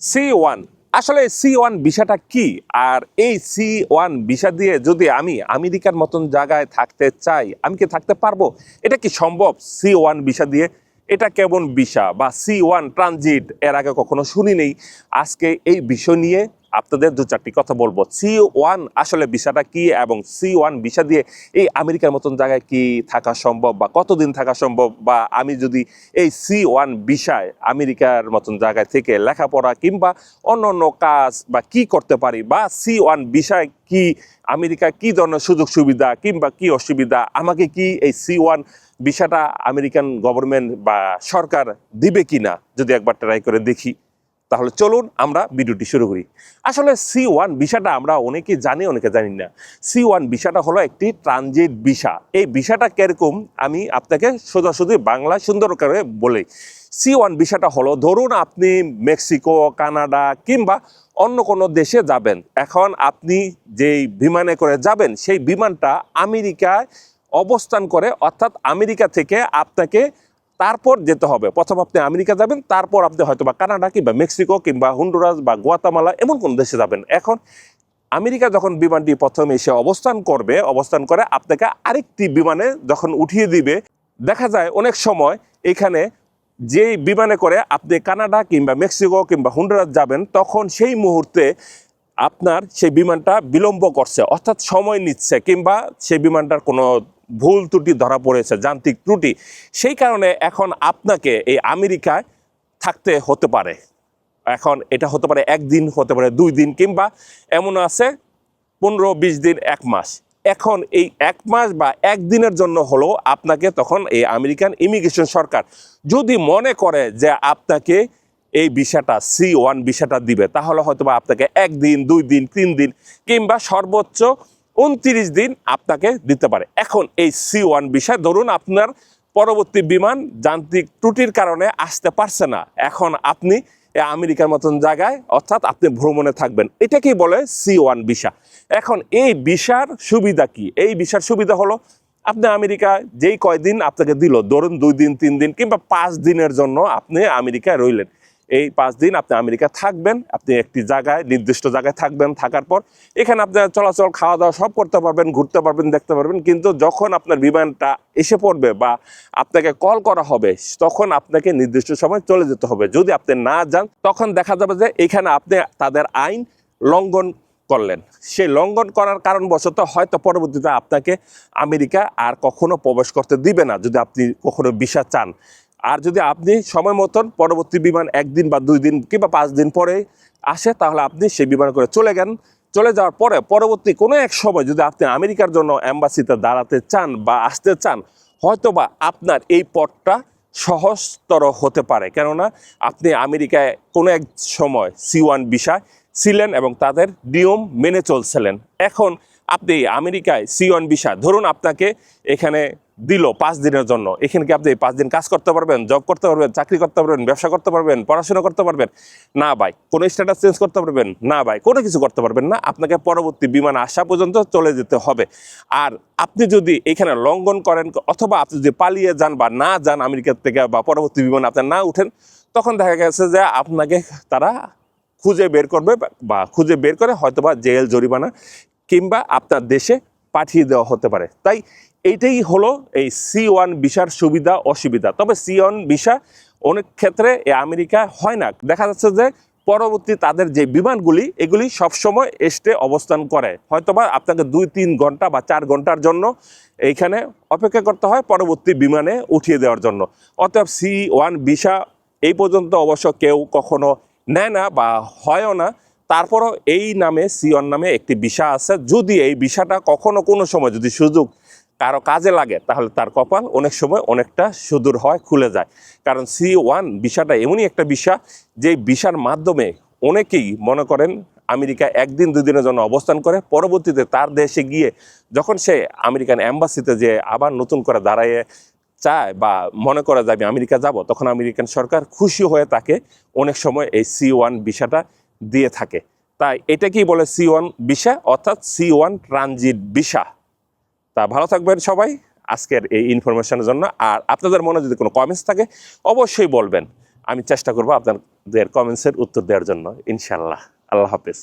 C one আসলে C one ভিসাটা কি? আর এই সি ওয়ান ভিসা দিয়ে যদি আমি আমেরিকার মতন জায়গায় থাকতে চাই, আমি কি থাকতে পারব? এটা কি সম্ভব? সি ওয়ান ভিসা দিয়ে এটা কেমন ভিসা বা সি ওয়ান ট্রানজিট এর আগে কখনো শুনি নেই আজকে এই বিষয় নিয়ে আপনাদের দু চারটি কথা বলব। সি ওয়ান আসলে ভিসাটা কি এবং সি ওয়ান ভিসা দিয়ে এই আমেরিকার মতন জায়গায় কি থাকা সম্ভব বা কতদিন থাকা সম্ভব বা আমি যদি এই সি ওয়ান ভিসায় আমেরিকার মতন জায়গায় থেকে লেখাপড়া কিংবা অন্য অন্য কাজ বা কি করতে পারি বা সি ওয়ান ভিসায় কি আমেরিকা কি ধরনের সুযোগ সুবিধা কিংবা কি অসুবিধা আমাকে কি এই সি ওয়ান ভিসাটা আমেরিকান গভর্নমেন্ট বা সরকার দিবে কিনা যদি একবার ট্রাই করে দেখি। তাহলে চলুন আমরা ভিডিওটি শুরু করি। আসলে সি ওয়ান ভিসাটা আমরা অনেকে জানি অনেকে জানি না। সি ওয়ান ভিসাটা হলো একটি ট্রানজিট ভিসা। এই ভিসাটা কীরকম? আমি আপনাকে সোজাসুজি বাংলা সুন্দর করে বলি। সি ওয়ান ভিসাটা হলো, ধরুন আপনি মেক্সিকো, কানাডা কিংবা অন্য কোনো দেশে যাবেন। এখন আপনি যেই বিমানে করে যাবেন, সেই বিমানটা আমেরিকায় অবস্থান করে, অর্থাৎ আমেরিকা থেকে আপনাকে তারপর যেতে হবে। প্রথম আপনি আমেরিকা যাবেন, তারপর আপনি হয়তো বা কানাডা কিংবা মেক্সিকো কিংবা হুন্ডুরাস বা গোয়াতামালা এমন কোন দেশে যাবেন। এখন আমেরিকা যখন বিমানটি প্রথম এসে অবস্থান করবে, অবস্থান করে আপনাকে আরেকটি বিমানে যখন উঠিয়ে দিবে, দেখা যায় অনেক সময় এখানে যে বিমানে করে আপনি কানাডা কিংবা মেক্সিকো কিংবা হুন্ডুরাস যাবেন, তখন সেই মুহূর্তে আপনার সেই বিমানটা বিলম্ব করছে। অর্থাৎ সময় নিচ্ছে কিংবা সেই বিমানটার কোনো ভুল ত্রুটি ধরা পড়েছে, যান্ত্রিক ত্রুটি। সেই কারণে এখন আপনাকে এই আমেরিকায় থাকতে হতে পারে। এখন এটা হতে পারে একদিন, হতে পারে দুই দিন কিংবা এমন আছে পনেরো, বিশ দিন, এক মাস। এখন এই এক মাস বা একদিনের জন্য হলেও আপনাকে তখন এই আমেরিকান ইমিগ্রেশন সরকার যদি মনে করে যে আপনাকে এই ভিসাটা, সি ওয়ান ভিসাটা দিবে, তাহলে হয়তো আপনাকে একদিন, দুই দিন, তিন দিন কিংবা সর্বোচ্চ উনত্রিশ দিন আপনাকে দিতে পারে। এখন এই সি ওয়ান ভিসা ধরুন আপনার পরবর্তী বিমান যান্ত্রিক ত্রুটির কারণে আসতে পারছে না। এখন আপনি আমেরিকার মতন জায়গায়, অর্থাৎ আপনি ভ্রমণে থাকবেন। এটাকেই বলে সি ওয়ান ভিসা এখন এই ভিসার সুবিধা কি? এই ভিসার সুবিধা হলো, আপনি আমেরিকা যেই কয়দিন আপনাকে দিল, ধরুন দুই দিন, তিন দিন কিংবা পাঁচ দিনের জন্য আপনি আমেরিকায় রইলেন। এই পাঁচ দিন আপনি আমেরিকা থাকবেন, আপনি একটি জায়গায়, নির্দিষ্ট জায়গায় থাকবেন, থাকার পর এখানে আপনি চলাচল খাওয়া দাওয়া সব করতে পারবেন, ঘুরতে পারবেন, দেখতে পারবেন। কিন্তু যখন আপনার বিমানটা এসে পড়বে বা আপনাকে কল করা হবে, তখন আপনাকে নির্দিষ্ট সময় চলে যেতে হবে। যদি আপনি না যান, তখন দেখা যাবে যে এখানে আপনি তাদের আইন লঙ্ঘন করলেন। সেই লঙ্ঘন করার কারণবশত হয়তো পরবর্তীতে আপনাকে আমেরিকা আর কখনো প্রবেশ করতে দিবে না, যদি আপনি কখনো ভিসা চান। আর যদি আপনি সময় মতন পরবর্তী বিমান একদিন বা দুই দিন কিংবা পাঁচ দিন পরে আসে, তাহলে আপনি সেই বিমান করে চলে গেন চলে যাওয়ার পরে পরবর্তী কোনো এক সময় যদি আপনি আমেরিকার জন্য অ্যাম্বাসিতে দাঁড়াতে চান বা আসতে চান, হয়তোবা আপনার এই পথটা সহজতর হতে পারে। কেননা আপনি আমেরিকায় কোনো এক সময় সি ওয়ান ভিসায় ছিলেন এবং তাদের নিয়ম মেনে চলছিলেন। এখন আপনি আমেরিকায় সি ওয়ান ভিসা, ধরুন আপনাকে এখানে দিল পাঁচ দিনের জন্য। এখানে কি আপনি পাঁচ দিন কাজ করতে পারবেন জব করতে পারবেন, চাকরি করতে পারবেন, ব্যবসা করতে পারবেন, পড়াশোনা করতে পারবেন? না ভাই, কোনো স্ট্যাটাস চেঞ্জ করতে পারবেন? না ভাই, কোনো কিছু করতে পারবেন না। আপনাকে পরবর্তী বিমান আসা পর্যন্ত চলে যেতে হবে। আর আপনি যদি এখানে লঙ্ঘন করেন অথবা আপনি যদি পালিয়ে যান বা না যান আমেরিকা থেকে বা পরবর্তী বিমান আপনি না উঠেন, তখন দেখা গেছে যে আপনাকে তারা খুঁজে বের করবে বা খুঁজে বের করে হয়তোবা জেল, জরিমানা কিংবা আপনার দেশে পাঠিয়ে দেওয়া হতে পারে। তাই এইটাই হলো এই সি ওয়ান ভিসার সুবিধা, অসুবিধা। তবে সি ওয়ান ভিসা অনেক ক্ষেত্রে এ আমেরিকা হয় না। দেখা যাচ্ছে যে পরবর্তী তাদের যে বিমানগুলি, এগুলি সবসময় এসে অবস্থান করে। হয়তোবা আপনাকে দুই, তিন ঘণ্টা বা চার ঘণ্টার জন্য এইখানে অপেক্ষা করতে হয় পরবর্তী বিমানে উঠিয়ে দেওয়ার জন্য। অতএব সি ওয়ান ভিসা এই পর্যন্ত অবশ্য কেউ কখনো নেয় না বা হয়ও না। তারপরও এই নামে সিওন নামে একটি ভিসা আছে। যদি এই ভিসাটা কখনো কোনো সময় যদি সুযোগ কারও কাজে লাগে, তাহলে তার কপাল অনেক সময় অনেকটা সুদূর হয়, খুলে যায়। কারণ সি ওয়ান ভিসাটা এমনই একটা ভিসা যে ভিসার মাধ্যমে অনেকেই মনে করেন আমেরিকা একদিন দুই দিনের জন্য অবস্থান করে, পরবর্তীতে তার দেশে গিয়ে যখন সে আমেরিকান অ্যাম্বাসিতে যে আবার নতুন করে দাঁড়ায় চায় বা মনে করা আমি আমেরিকা যাব, তখন আমেরিকান সরকার খুশি হয়ে তাকে অনেক সময় এই সি ওয়ান ভিসাটা দিয়ে থাকে। তাই এটাকেই বলে সি ওয়ান ভিসা অর্থাৎ সি ওয়ান ট্রানজিট ভিসা তা ভালো থাকবেন সবাই আজকের এই ইনফরমেশনের জন্য। আর আপনাদের মনে যদি কোনো কমেন্টস থাকে, অবশ্যই বলবেন। আমি চেষ্টা করব আপনাদের কমেন্টসের উত্তর দেওয়ার জন্য ইনশাল্লাহ আল্লাহ হাফেজ।